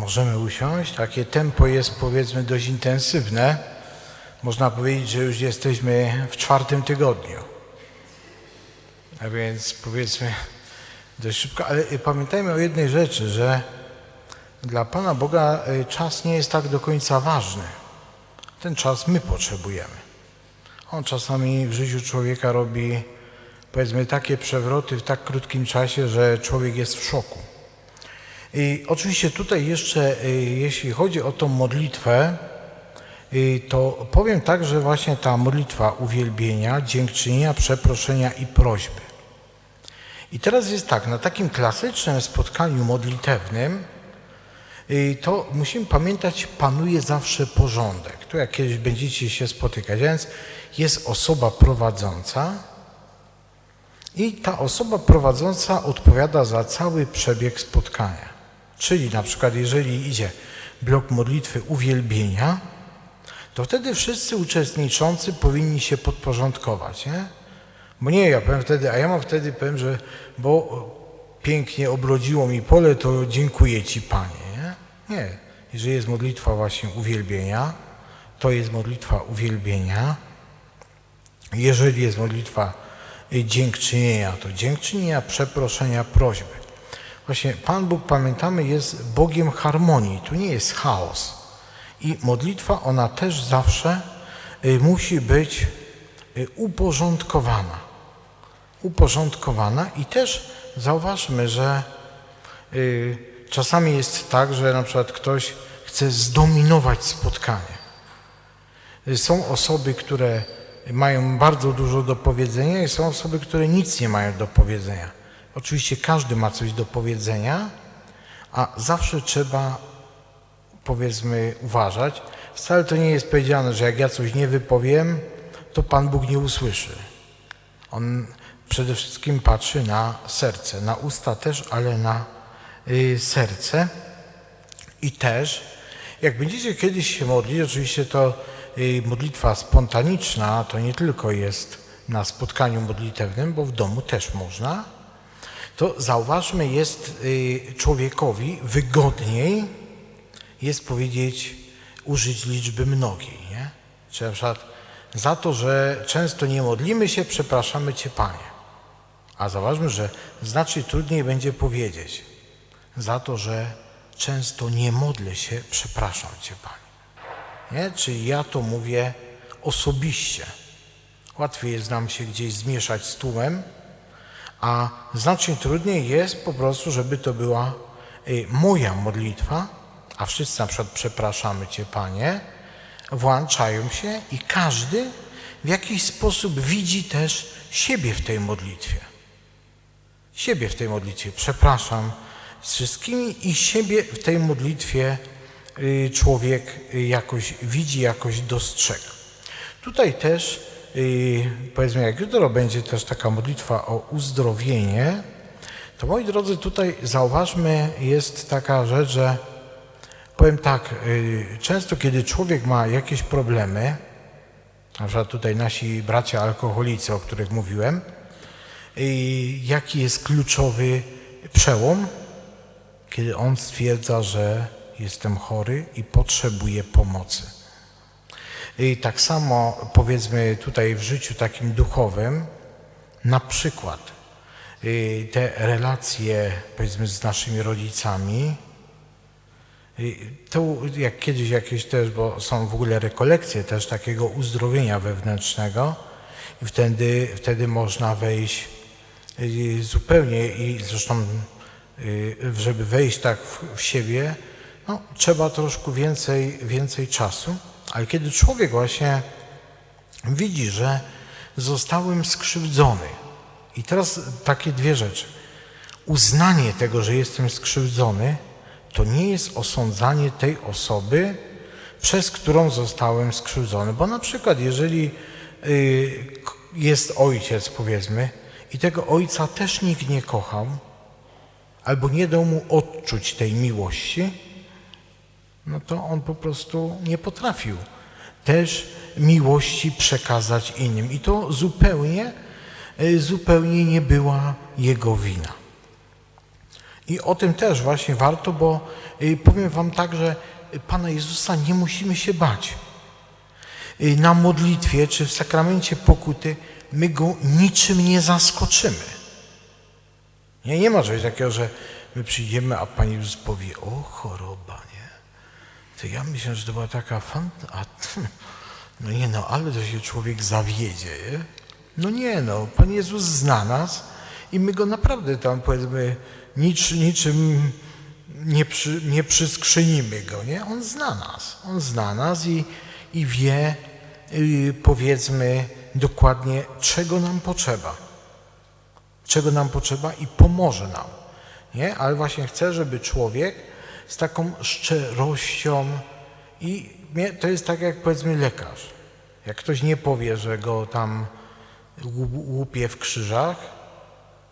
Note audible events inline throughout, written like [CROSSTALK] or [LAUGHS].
Możemy usiąść. Takie tempo jest powiedzmy dość intensywne. Można powiedzieć, że już jesteśmy w czwartym tygodniu. A więc powiedzmy dość szybko, ale pamiętajmy o jednej rzeczy, że dla Pana Boga y, czas nie jest tak do końca ważny. Ten czas my potrzebujemy. On czasami w życiu człowieka robi, powiedzmy, takie przewroty w tak krótkim czasie, że człowiek jest w szoku. I oczywiście tutaj jeszcze, y, jeśli chodzi o tą modlitwę, y, to powiem tak, że właśnie ta modlitwa uwielbienia, dziękczynienia, przeproszenia i prośby. I teraz jest tak, na takim klasycznym spotkaniu modlitewnym, y, to musimy pamiętać, panuje zawsze porządek. Tu jak kiedyś będziecie się spotykać, więc jest osoba prowadząca i ta osoba prowadząca odpowiada za cały przebieg spotkania. Czyli na przykład jeżeli idzie blok modlitwy uwielbienia, to wtedy wszyscy uczestniczący powinni się podporządkować, nie? Bo nie, ja powiem wtedy, a ja mam wtedy, powiem, że bo pięknie obrodziło mi pole, to dziękuję Ci Panie, nie? Nie. Jeżeli jest modlitwa właśnie uwielbienia, to jest modlitwa uwielbienia. Jeżeli jest modlitwa dziękczynienia, to dziękczynienia, przeproszenia, prośby. Właśnie Pan Bóg, pamiętamy, jest Bogiem harmonii. Tu nie jest chaos. I modlitwa, ona też zawsze y, musi być y, uporządkowana. Uporządkowana i też zauważmy, że y, czasami jest tak, że na przykład ktoś chce zdominować spotkanie. Są osoby, które mają bardzo dużo do powiedzenia i są osoby, które nic nie mają do powiedzenia. Oczywiście każdy ma coś do powiedzenia, a zawsze trzeba, powiedzmy, uważać. Wcale to nie jest powiedziane, że jak ja coś nie wypowiem, to Pan Bóg nie usłyszy. On przede wszystkim patrzy na serce, na usta też, ale na y, serce. I też, jak będziecie kiedyś się modlić, oczywiście to y, modlitwa spontaniczna to nie tylko jest na spotkaniu modlitewnym, bo w domu też można to zauważmy, jest y, człowiekowi wygodniej jest powiedzieć, użyć liczby mnogiej. Nie? Czy na przykład za to, że często nie modlimy się, przepraszamy Cię Panie. A zauważmy, że znacznie trudniej będzie powiedzieć za to, że często nie modlę się, przepraszam Cię Panie. Nie? Czyli ja to mówię osobiście. Łatwiej jest nam się gdzieś zmieszać z tłumem, a znacznie trudniej jest po prostu, żeby to była y, moja modlitwa, a wszyscy na przykład przepraszamy Cię Panie, włączają się i każdy w jakiś sposób widzi też siebie w tej modlitwie. Siebie w tej modlitwie. Przepraszam z wszystkimi i siebie w tej modlitwie y, człowiek y, jakoś widzi, jakoś dostrzega. Tutaj też i powiedzmy, jak jutro będzie też taka modlitwa o uzdrowienie, to moi drodzy, tutaj zauważmy, jest taka rzecz, że powiem tak, y, często kiedy człowiek ma jakieś problemy, na przykład tutaj nasi bracia alkoholicy, o których mówiłem, jaki jest kluczowy przełom, kiedy on stwierdza, że jestem chory i potrzebuję pomocy. I tak samo powiedzmy tutaj w życiu takim duchowym, na przykład y, te relacje powiedzmy z naszymi rodzicami, y, to jak kiedyś jakieś też, bo są w ogóle rekolekcje też takiego uzdrowienia wewnętrznego i wtedy, wtedy można wejść y, zupełnie i zresztą żeby wejść tak w siebie, no, trzeba troszkę więcej, więcej czasu. Ale kiedy człowiek właśnie widzi, że zostałem skrzywdzony, i teraz takie dwie rzeczy. Uznanie tego, że jestem skrzywdzony, to nie jest osądzanie tej osoby, przez którą zostałem skrzywdzony. Bo na przykład, jeżeli y, jest ojciec, powiedzmy, i tego ojca też nikt nie kochał, albo nie dał mu odczuć tej miłości, no to on po prostu nie potrafił też miłości przekazać innym. I to zupełnie, e, zupełnie nie była jego wina. I o tym też właśnie warto, bo y, powiem Wam tak, że Pana Jezusa nie musimy się bać. Y, na modlitwie czy w sakramencie pokuty my Go niczym nie zaskoczymy. Nie, nie ma czegoś takiego, że my przyjdziemy, a Pan Jezus powie, o choroba, nie? To ja myślę, że to była taka fanta... [LAUGHS] No nie no, ale to się człowiek zawiedzie, nie? No nie no, Pan Jezus zna nas i my Go naprawdę tam powiedzmy nic, niczym nie, przy, nie przyskrzyjmy Go, nie? On zna nas, On zna nas i, i wie yy, powiedzmy dokładnie czego nam potrzeba. Czego nam potrzeba i pomoże nam, nie? Ale właśnie chcę, żeby człowiek z taką szczerością i to jest tak jak powiedzmy lekarz. Jak ktoś nie powie, że go tam łupie w krzyżach,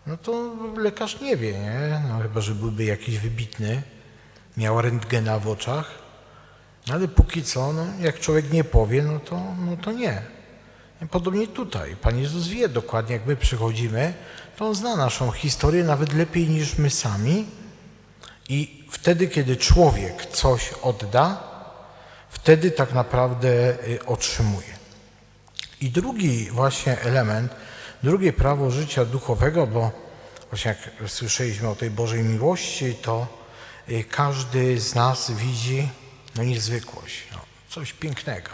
no to lekarz nie wie, nie? No, chyba, że byłby jakiś wybitny, miał rentgena w oczach. No, ale póki co, no, jak człowiek nie powie, no to, no to nie. Podobnie tutaj. Pan Jezus wie dokładnie, jak my przychodzimy, to On zna naszą historię nawet lepiej niż my sami. I wtedy, kiedy człowiek coś odda, wtedy tak naprawdę y, otrzymuje. I drugi właśnie element, drugie prawo życia duchowego, bo właśnie jak słyszeliśmy o tej Bożej miłości, to y, każdy z nas widzi no, niezwykłość, no, coś pięknego.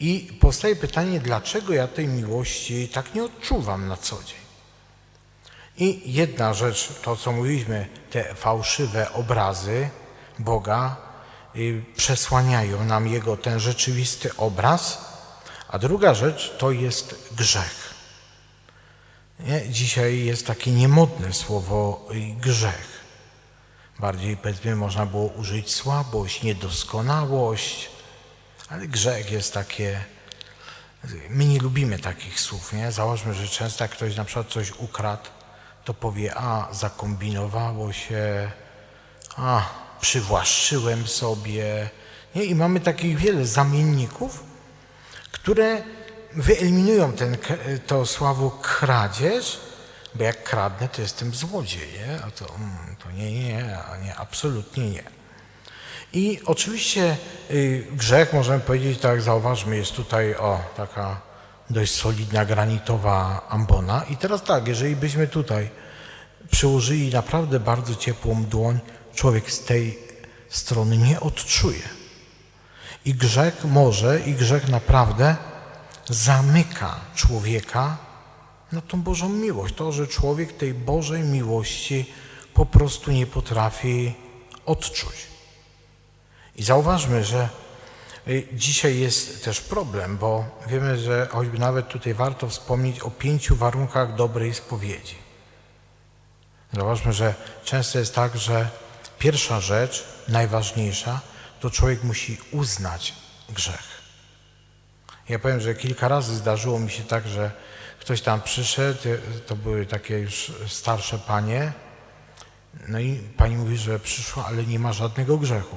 I powstaje pytanie, dlaczego ja tej miłości tak nie odczuwam na co dzień? I jedna rzecz, to co mówiliśmy, te fałszywe obrazy Boga y, przesłaniają nam Jego ten rzeczywisty obraz, a druga rzecz to jest grzech. Nie? Dzisiaj jest takie niemodne słowo grzech. Bardziej powiedzmy można było użyć słabość, niedoskonałość, ale grzech jest takie. My nie lubimy takich słów, nie? Załóżmy, że często jak ktoś na przykład coś ukradł, to powie, a zakombinowało się, a przywłaszczyłem sobie. Nie? I mamy takich wiele zamienników, które wyeliminują ten, to słowo kradzież, bo jak kradnę, to jestem złodziej, nie? a to, mm, to nie, nie, nie, absolutnie nie. I oczywiście y, grzech, możemy powiedzieć, tak zauważmy, jest tutaj o taka dość solidna granitowa ambona. I teraz tak, jeżeli byśmy tutaj przyłożyli naprawdę bardzo ciepłą dłoń, człowiek z tej strony nie odczuje. I grzech może, i grzech naprawdę zamyka człowieka na tą Bożą miłość. To, że człowiek tej Bożej miłości po prostu nie potrafi odczuć. I zauważmy, że dzisiaj jest też problem, bo wiemy, że choćby nawet tutaj warto wspomnieć o pięciu warunkach dobrej spowiedzi. Zauważmy, że często jest tak, że pierwsza rzecz, najważniejsza, to człowiek musi uznać grzech. Ja powiem, że kilka razy zdarzyło mi się tak, że ktoś tam przyszedł, to były takie już starsze panie, no i pani mówi, że przyszła, ale nie ma żadnego grzechu.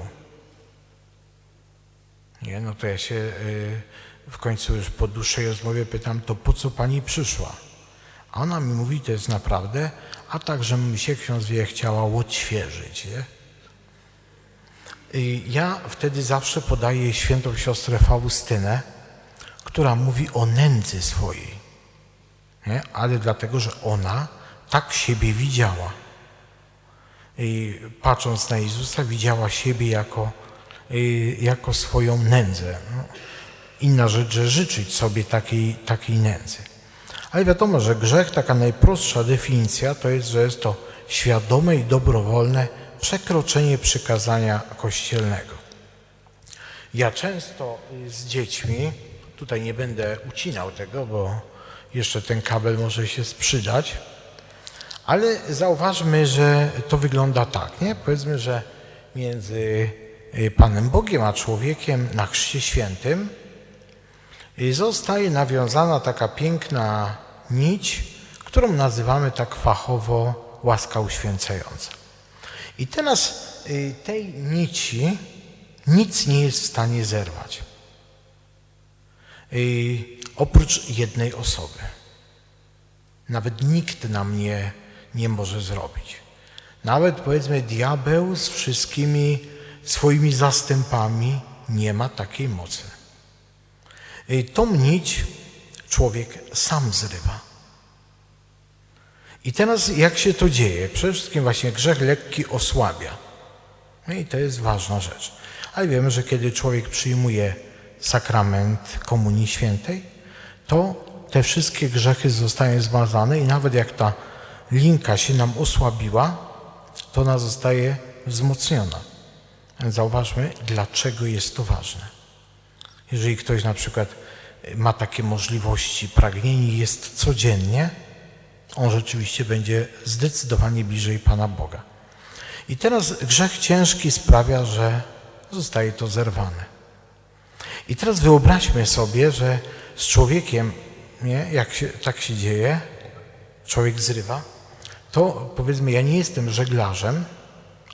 Nie, no to ja się y, w końcu już po dłuższej rozmowie pytam, to po co pani przyszła? A ona mi mówi, to jest naprawdę, a także mi się ksiądz wie chciała odświeżyć, nie? Ja wtedy zawsze podaję świętą siostrę Faustynę, która mówi o nędzy swojej, nie? ale dlatego, że ona tak siebie widziała. I patrząc na Jezusa, widziała siebie jako, jako swoją nędzę. No, inna rzecz, że życzyć sobie takiej, takiej nędzy. Ale wiadomo, że grzech, taka najprostsza definicja, to jest, że jest to świadome i dobrowolne przekroczenie przykazania kościelnego. Ja często z dziećmi, tutaj nie będę ucinał tego, bo jeszcze ten kabel może się sprzydać, ale zauważmy, że to wygląda tak, nie? Powiedzmy, że między y, Panem Bogiem a człowiekiem na Chrzcie Świętym y, zostaje nawiązana taka piękna nić, którą nazywamy tak fachowo łaska uświęcająca. I teraz y, tej nici nic nie jest w stanie zerwać. Y, oprócz jednej osoby. Nawet nikt nam nie, nie może zrobić. Nawet powiedzmy diabeł z wszystkimi swoimi zastępami nie ma takiej mocy. Tą nić człowiek sam zrywa. I teraz jak się to dzieje? Przede wszystkim właśnie grzech lekki osłabia. No i to jest ważna rzecz. Ale wiemy, że kiedy człowiek przyjmuje sakrament Komunii Świętej, to te wszystkie grzechy zostają zmazane i nawet jak ta linka się nam osłabiła, to ona zostaje wzmocniona. Zauważmy, dlaczego jest to ważne. Jeżeli ktoś na przykład ma takie możliwości, pragnienie jest codziennie, on rzeczywiście będzie zdecydowanie bliżej Pana Boga. I teraz grzech ciężki sprawia, że zostaje to zerwane. I teraz wyobraźmy sobie, że z człowiekiem, nie, jak się, tak się dzieje, człowiek zrywa, to powiedzmy, ja nie jestem żeglarzem,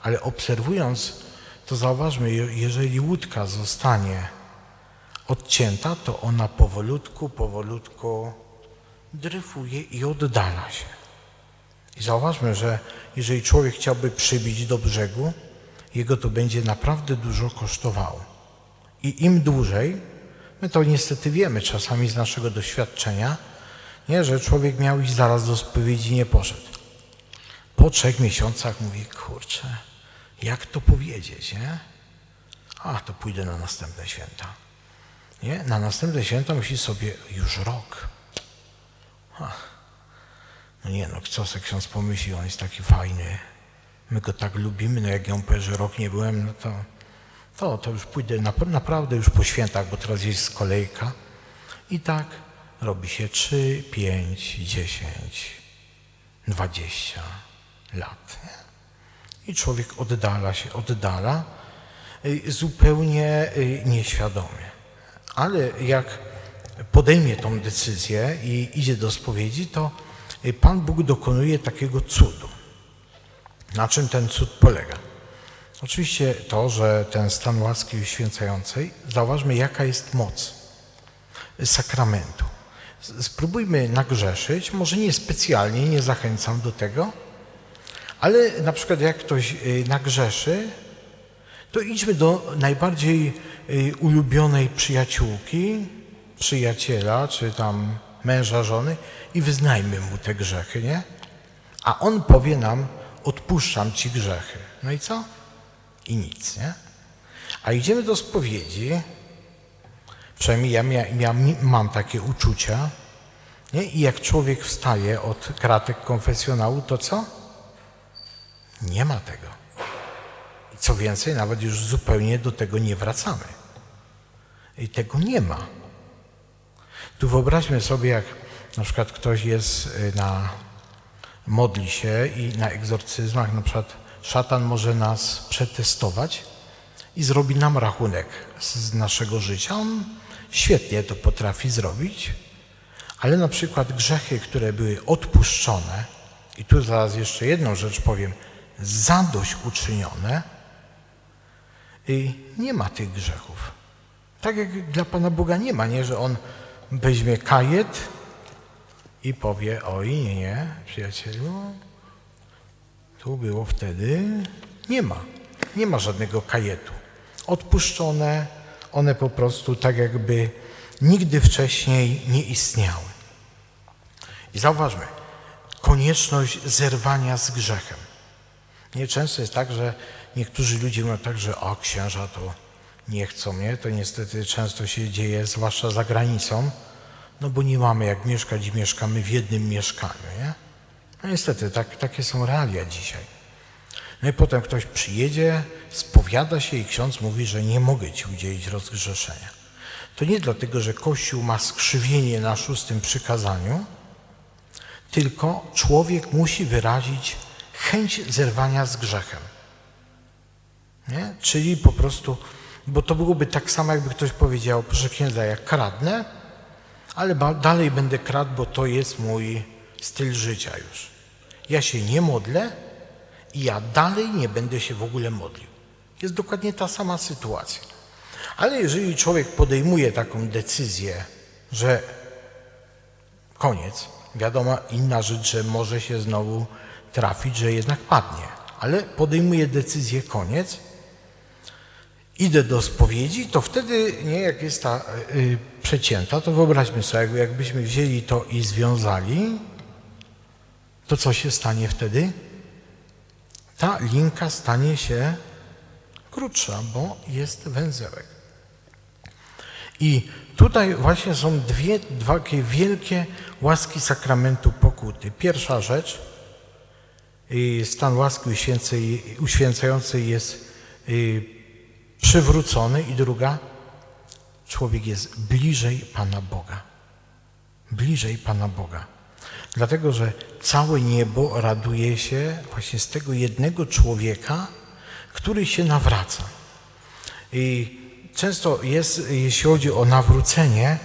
ale obserwując, to zauważmy, jeżeli łódka zostanie odcięta, to ona powolutku, powolutku dryfuje i oddala się. I zauważmy, że jeżeli człowiek chciałby przybić do brzegu, jego to będzie naprawdę dużo kosztowało. I im dłużej, my to niestety wiemy czasami z naszego doświadczenia, nie, że człowiek miał iść zaraz do spowiedzi, nie poszedł. Po trzech miesiącach mówi, kurczę, jak to powiedzieć, nie? A, to pójdę na następne święta. Nie? Na następne święta musi sobie już rok. No nie no, co se ksiądz pomyśli, on jest taki fajny. My go tak lubimy, no jak ją powie, że rok nie byłem, no to, to, to już pójdę na, naprawdę już po świętach, bo teraz jest kolejka. I tak robi się 3, 5, 10, 20 lat. Nie? I człowiek oddala się, oddala y, zupełnie y, nieświadomie. Ale jak podejmie tą decyzję i idzie do spowiedzi, to y, Pan Bóg dokonuje takiego cudu. Na czym ten cud polega? Oczywiście to, że ten stan łaski uświęcającej, zauważmy jaka jest moc sakramentu. Spróbujmy nagrzeszyć, może nie specjalnie, nie zachęcam do tego, ale na przykład jak ktoś nagrzeszy, to idźmy do najbardziej ulubionej przyjaciółki, przyjaciela, czy tam męża, żony i wyznajmy mu te grzechy, nie? A on powie nam, odpuszczam ci grzechy. No i co? I nic, nie? A idziemy do spowiedzi, przynajmniej ja, mia, ja mam takie uczucia, nie? i jak człowiek wstaje od kratek konfesjonału, to co? Nie ma tego. Co więcej, nawet już zupełnie do tego nie wracamy. I tego nie ma. Tu wyobraźmy sobie, jak na przykład ktoś jest y, na modli się i na egzorcyzmach na przykład szatan może nas przetestować i zrobi nam rachunek z naszego życia. On świetnie to potrafi zrobić, ale na przykład grzechy, które były odpuszczone, i tu zaraz jeszcze jedną rzecz powiem, zadośćuczynione, i nie ma tych grzechów. Tak jak dla Pana Boga nie ma, nie, że On weźmie kajet i powie, oj, nie, nie, przyjacielu, tu było wtedy, nie ma, nie ma żadnego kajetu. Odpuszczone, one po prostu tak jakby nigdy wcześniej nie istniały. I zauważmy, konieczność zerwania z grzechem. Nieczęsto jest tak, że niektórzy ludzie mówią tak, że o księża to nie chcą mnie, to niestety często się dzieje, zwłaszcza za granicą, no bo nie mamy jak mieszkać i mieszkamy w jednym mieszkaniu, nie? No niestety, tak, takie są realia dzisiaj. No i potem ktoś przyjedzie, spowiada się i ksiądz mówi, że nie mogę ci udzielić rozgrzeszenia. To nie dlatego, że Kościół ma skrzywienie na szóstym przykazaniu, tylko człowiek musi wyrazić chęć zerwania z grzechem. Nie? Czyli po prostu, bo to byłoby tak samo, jakby ktoś powiedział, proszę księdza, ja kradnę, ale dalej będę kradł, bo to jest mój styl życia już. Ja się nie modlę i ja dalej nie będę się w ogóle modlił. Jest dokładnie ta sama sytuacja. Ale jeżeli człowiek podejmuje taką decyzję, że koniec, wiadomo, inna rzecz, że może się znowu trafić, że jednak padnie. ale podejmuję decyzję, koniec, idę do spowiedzi, to wtedy, nie, jak jest ta y, przecięta, to wyobraźmy sobie, jakby- jakbyśmy wzięli to i związali, to co się stanie wtedy? Ta linka stanie się krótsza, bo jest węzełek. I tutaj właśnie są dwie, dwa takie wielkie łaski sakramentu pokuty. Pierwsza rzecz, y, stan łaski uświęcającej jest y, przywrócony i druga, człowiek jest bliżej Pana Boga. Bliżej Pana Boga. Dlatego, że całe niebo raduje się właśnie z tego jednego człowieka, który się nawraca. I często jest, jeśli chodzi o nawrócenie,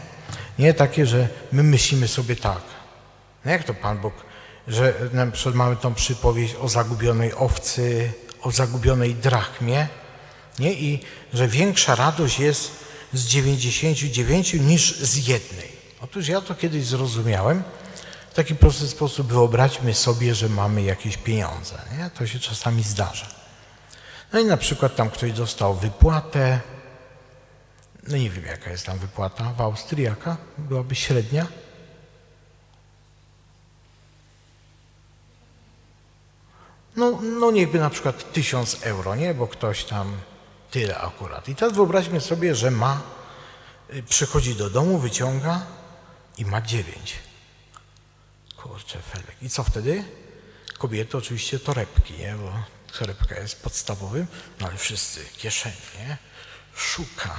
nie takie, że my myślimy sobie tak. No jak to Pan Bóg, że na przykład mamy tą przypowieść o zagubionej owcy, o zagubionej drachmie, nie? I że większa radość jest z 99 niż z jednej. Otóż ja to kiedyś zrozumiałem. W taki prosty sposób wyobraźmy sobie, że mamy jakieś pieniądze. Nie? To się czasami zdarza. No i na przykład tam ktoś dostał wypłatę. No nie wiem, jaka jest tam wypłata. W Austrii jaka? Byłaby średnia? No, no niechby na przykład tysiąc euro, nie? Bo ktoś tam tyle akurat. I teraz wyobraźmy sobie, że ma, y, przychodzi do domu, wyciąga i ma dziewięć. Kurczę, Felek. I co wtedy? Kobiety oczywiście torebki, nie? Bo torebka jest podstawowym, no ale wszyscy kieszeni, nie? Szuka,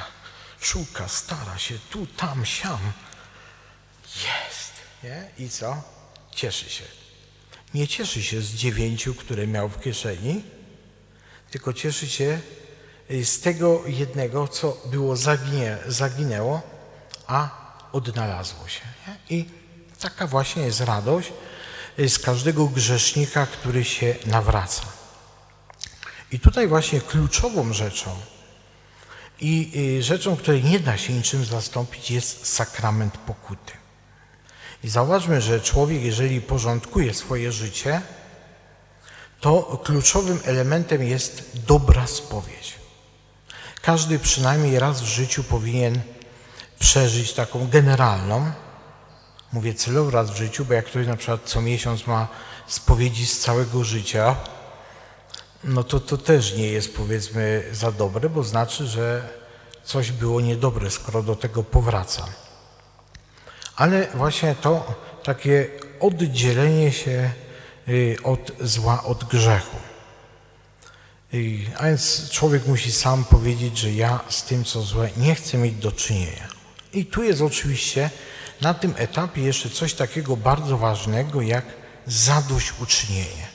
szuka, stara się tu, tam, siam. Jest, nie? I co? Cieszy się. Nie cieszy się z dziewięciu, które miał w kieszeni, tylko cieszy się y, z tego jednego, co było zaginie, zaginęło, a odnalazło się. Nie? I taka właśnie jest radość y, z każdego grzesznika, który się nawraca. I tutaj właśnie kluczową rzeczą i y, rzeczą, której nie da się niczym zastąpić, jest sakrament pokuty. I zauważmy, że człowiek, jeżeli porządkuje swoje życie, to kluczowym elementem jest dobra spowiedź. Każdy przynajmniej raz w życiu powinien przeżyć taką generalną, mówię celowo raz w życiu, bo jak ktoś na przykład co miesiąc ma spowiedzi z całego życia, no to to też nie jest powiedzmy za dobre, bo znaczy, że coś było niedobre, skoro do tego powraca. Ale właśnie to takie oddzielenie się y, od zła, od grzechu. Y, A więc człowiek musi sam powiedzieć, że ja z tym, co złe, nie chcę mieć do czynienia. I tu jest oczywiście na tym etapie jeszcze coś takiego bardzo ważnego, jak zadośćuczynienie.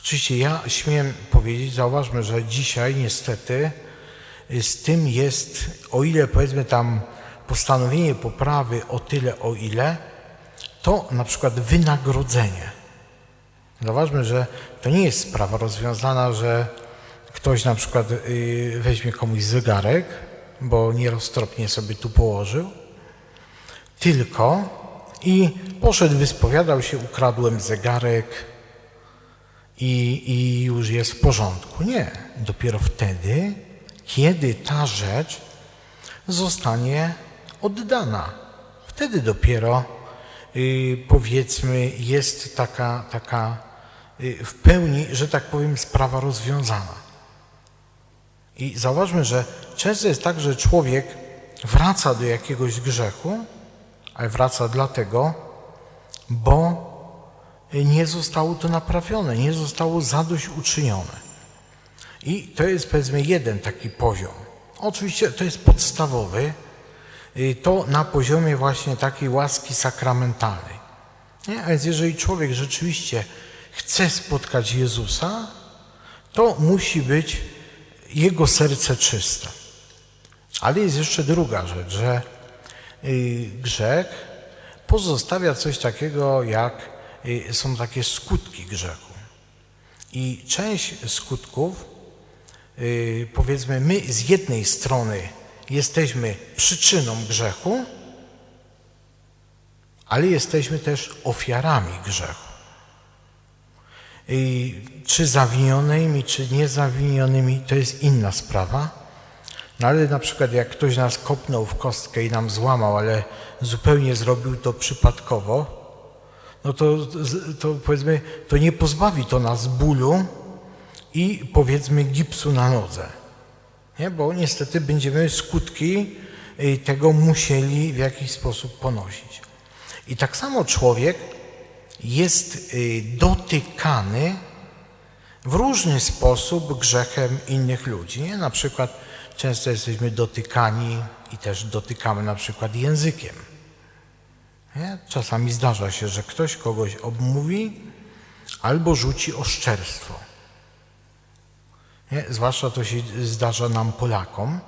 Oczywiście ja śmiem powiedzieć, zauważmy, że dzisiaj niestety y, z tym jest, o ile powiedzmy tam postanowienie poprawy o tyle, o ile, to na przykład wynagrodzenie. Zauważmy, że to nie jest sprawa rozwiązana, że ktoś na przykład y, weźmie komuś zegarek, bo nieroztropnie sobie tu położył, tylko i poszedł, wyspowiadał się, ukradłem zegarek i, i już jest w porządku. Nie, dopiero wtedy, kiedy ta rzecz zostanie oddana. Wtedy dopiero y, powiedzmy jest taka, taka y, w pełni, że tak powiem, sprawa rozwiązana. I zauważmy, że często jest tak, że człowiek wraca do jakiegoś grzechu, ale wraca dlatego, bo nie zostało to naprawione, nie zostało zadośćuczynione. I to jest powiedzmy jeden taki poziom. Oczywiście to jest podstawowy, to na poziomie właśnie takiej łaski sakramentalnej. Nie? A więc jeżeli człowiek rzeczywiście chce spotkać Jezusa, to musi być jego serce czyste. Ale jest jeszcze druga rzecz, że y, grzech pozostawia coś takiego jak y, są takie skutki grzechu. I część skutków, y, powiedzmy, my z jednej strony jesteśmy przyczyną grzechu, ale jesteśmy też ofiarami grzechu. czy zawinionymi, czy niezawinionymi, to jest inna sprawa. No ale na przykład jak ktoś nas kopnął w kostkę i nam złamał, ale zupełnie zrobił to przypadkowo, no to, to powiedzmy, to nie pozbawi to nas bólu i powiedzmy gipsu na nodze. Nie? Bo niestety będziemy skutki y, tego musieli w jakiś sposób ponosić. I tak samo człowiek jest y, dotykany w różny sposób grzechem innych ludzi. Nie? Na przykład często jesteśmy dotykani i też dotykamy na przykład językiem. Nie? Czasami zdarza się, że ktoś kogoś obmówi albo rzuci oszczerstwo. Nie? Zwłaszcza to się zdarza nam Polakom,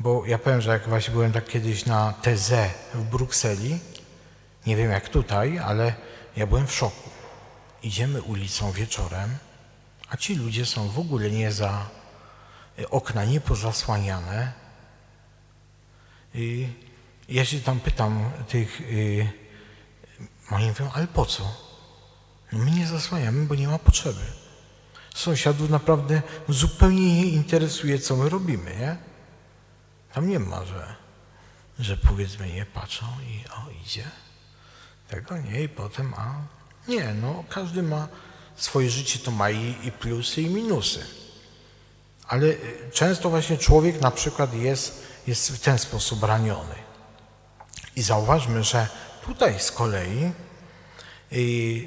bo ja powiem, że jak właśnie byłem tak kiedyś na TZ w Brukseli, nie wiem jak tutaj, ale ja byłem w szoku. Idziemy ulicą wieczorem, a ci ludzie są w ogóle nie za okna nie pozasłaniane. I ja się tam pytam tych, yy, oni mówią, ale po co? No my nie zasłaniamy, bo nie ma potrzeby. Sąsiadów naprawdę zupełnie nie interesuje, co my robimy, nie? Tam nie ma, że, że powiedzmy nie patrzą i o, idzie. Tego nie, i potem, a nie, no każdy ma swoje życie, to ma i, i plusy, i minusy. Ale często właśnie człowiek na przykład jest, jest w ten sposób raniony. I zauważmy, że tutaj z kolei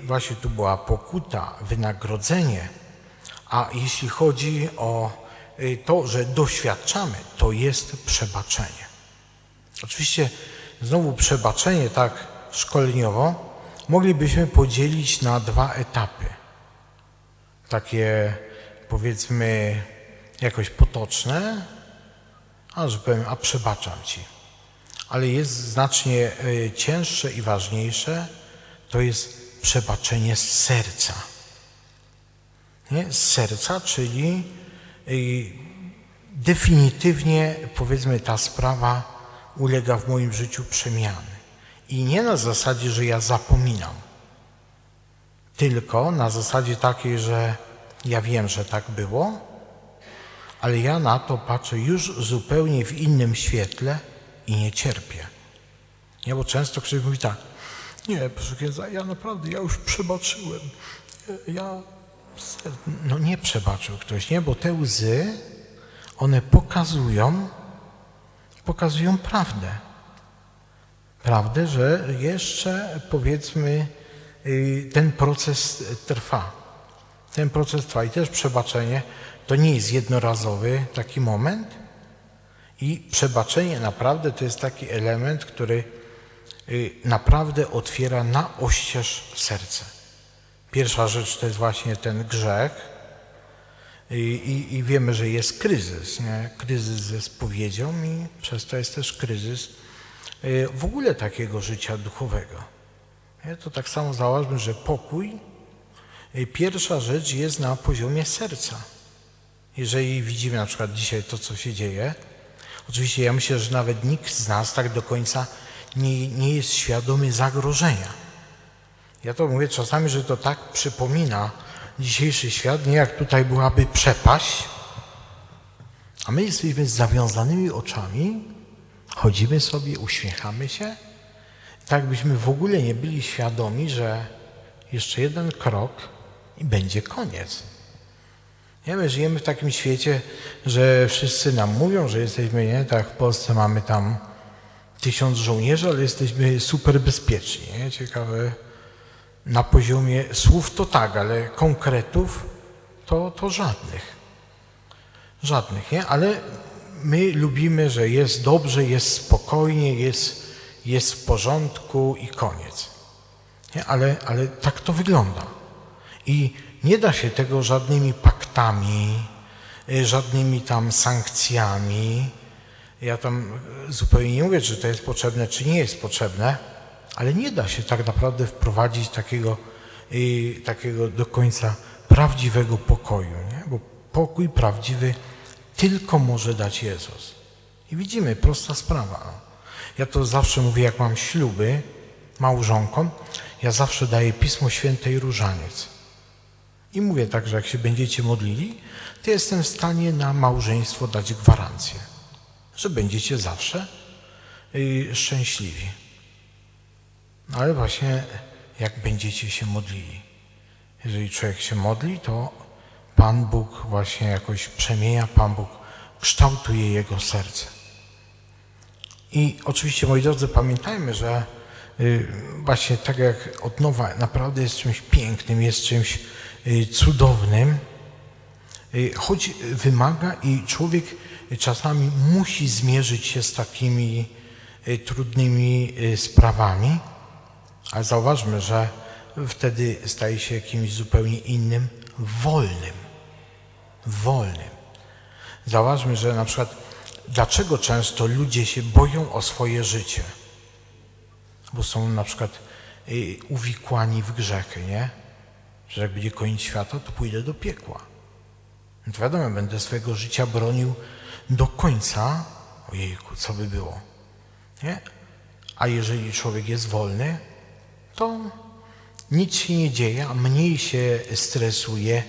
właśnie tu była pokuta, wynagrodzenie, a jeśli chodzi o to, że doświadczamy, to jest przebaczenie. Oczywiście znowu przebaczenie tak szkoleniowo moglibyśmy podzielić na dwa etapy. Takie powiedzmy jakoś potoczne, a że powiem, a przebaczam Ci. Ale jest znacznie e, cięższe i ważniejsze, to jest przebaczenie z serca. Nie? Z serca, czyli e, definitywnie, powiedzmy, ta sprawa ulega w moim życiu przemiany. I nie na zasadzie, że ja zapominam, tylko na zasadzie takiej, że ja wiem, że tak było, ale ja na to patrzę już zupełnie w innym świetle i nie cierpię. Nie, bo często ktoś mówi tak, nie, proszę księdza, ja naprawdę, ja już przebaczyłem. Ja, no nie przebaczył ktoś, nie, bo te łzy, one pokazują, pokazują prawdę. Prawdę, że jeszcze powiedzmy y, ten proces trwa. Ten proces trwa i też przebaczenie to nie jest jednorazowy taki moment i przebaczenie naprawdę to jest taki element, który y, naprawdę otwiera na oścież serce. Pierwsza rzecz to jest właśnie ten grzech i, i, i wiemy, że jest kryzys, nie? kryzys ze spowiedzią i przez to jest też kryzys y, w ogóle takiego życia duchowego. Nie? To tak samo zauważmy, że pokój, y, pierwsza rzecz jest na poziomie serca. Jeżeli widzimy na przykład dzisiaj to, co się dzieje, oczywiście ja myślę, że nawet nikt z nas tak do końca nie, nie jest świadomy zagrożenia. Ja to mówię czasami, że to tak przypomina dzisiejszy świat, nie jak tutaj byłaby przepaść, a my jesteśmy z zawiązanymi oczami, chodzimy sobie, uśmiechamy się, tak byśmy w ogóle nie byli świadomi, że jeszcze jeden krok i będzie koniec. Nie, my żyjemy w takim świecie, że wszyscy nam mówią, że jesteśmy, nie, tak w Polsce mamy tam tysiąc żołnierzy, ale jesteśmy super bezpieczni. Nie? Ciekawe, na poziomie słów to tak, ale konkretów to, to żadnych. Żadnych, nie? Ale my lubimy, że jest dobrze, jest spokojnie, jest, jest w porządku i koniec. Nie? Ale, ale tak to wygląda. I nie da się tego żadnymi paktami, y, żadnymi tam sankcjami. Ja tam zupełnie nie mówię, czy to jest potrzebne, czy nie jest potrzebne, ale nie da się tak naprawdę wprowadzić takiego, takiego do końca prawdziwego pokoju, nie? bo pokój prawdziwy tylko może dać Jezus. I widzimy, prosta sprawa. Ja to zawsze mówię, jak mam śluby małżonkom, ja zawsze daję Pismo Święte i różaniec. I mówię tak, że jak się będziecie modlili, to jestem w stanie na małżeństwo dać gwarancję, że będziecie zawsze y, szczęśliwi. Ale właśnie jak będziecie się modlili. Jeżeli człowiek się modli, to Pan Bóg właśnie jakoś przemienia, Pan Bóg kształtuje jego serce. I oczywiście, moi drodzy, pamiętajmy, że y, właśnie tak jak od nowa naprawdę jest czymś pięknym, jest czymś y, cudownym, y, choć wymaga i człowiek czasami musi zmierzyć się z takimi trudnymi sprawami, ale zauważmy, że wtedy staje się kimś zupełnie innym, wolnym. Wolnym. Zauważmy, że na przykład dlaczego często ludzie się boją o swoje życie? Bo są na przykład y, uwikłani w grzechy, nie? Że jak będzie koniec świata, to pójdę do piekła. No to wiadomo, będę swojego życia bronił do końca. Ojejku, co by było? Nie? A jeżeli człowiek jest wolny, to nic się nie dzieje, mniej się stresuje,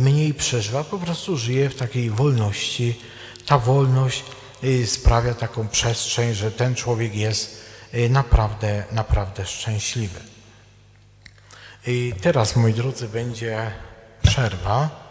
mniej przeżywa, po prostu żyje w takiej wolności. Ta wolność y, sprawia taką przestrzeń, że ten człowiek jest y, naprawdę, naprawdę szczęśliwy. I teraz, moi drodzy, będzie przerwa.